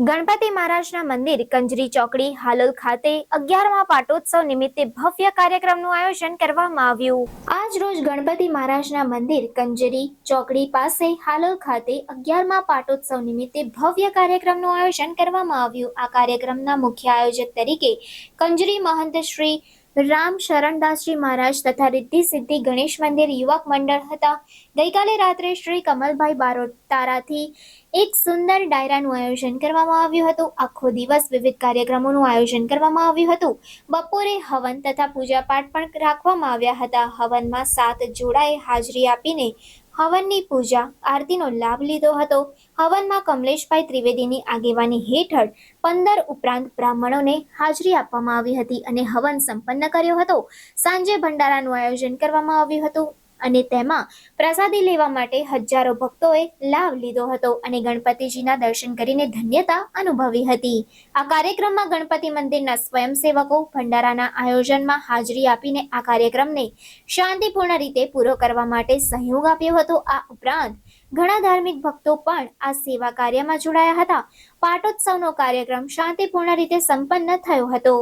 ગણપતિ મહારાજના મંદિર, કંજરી ચોકડી, હાલોલ ખાતે અગિયારમા પાટોત્સવ નિમિત્તે ભવ્ય કાર્યક્રમનું આયોજન કરવામાં આવ્યું. આજ રોજ ગણપતિ મહારાજના મંદિર, કંજરી ચોકડી પાસે હાલોલ ખાતે અગિયારમા પાટોત્સવ નિમિત્તે ભવ્ય કાર્યક્રમનું આયોજન કરવામાં આવ્યું. આ કાર્યક્રમના મુખ્ય આયોજક તરીકે કંજરી મહંત શ્રી રામ શરણદાસજી મહારાજ તથા રિદ્ધિ સિદ્ધિ ગણેશ મંદિર યુવક મંડળ હતા. ગઈકાલે રાત્રે શ્રી કમલભાઈ બારોટારાથી એક સુંદર ડાયરાનું આયોજન કરવામાં આવ્યું હતું. આખો દિવસ વિવિધ કાર્યક્રમોનું આયોજન કરવામાં આવ્યું હતું. બપોરે હવન તથા પૂજાપાઠ પણ રાખવામાં આવ્યા હતા. હવનમાં સાત જોડાએ હાજરી આપીને હવનની પૂજા, આરતીનો લાભ લીધો હતો. હવનમાં કમલેશભાઈ ત્રિવેદીની આગેવાની હેઠળ પંદર ઉપરાંત બ્રાહ્મણોને હાજરી આપવામાં આવી હતી અને હવન સંપન્ન કર્યો હતો. સાંજે ભંડારાનું આયોજન કરવામાં આવ્યું હતું. અને તેમાં પ્રસાદી લેવા માટે હજારો ભક્તોએ લાભ લીધો હતો અને ગણપતિજીના દર્શન કરીને ધન્યતા અનુભવી હતી. આ કાર્યક્રમમાં ગણપતિ મંદિરના સ્વયંસેવકો ભંડારાના આયોજનમાં હાજરી આપીને આ કાર્યક્રમને શાંતિપૂર્ણ રીતે પૂરો કરવા માટે સહયોગ આપ્યો હતો. આ ઉપરાંત ઘણા ધાર્મિક ભક્તો પણ આ સેવા કાર્યમાં જોડાયા હતા. પાટોત્સવનો કાર્યક્રમ શાંતિપૂર્ણ રીતે સંપન્ન થયો હતો.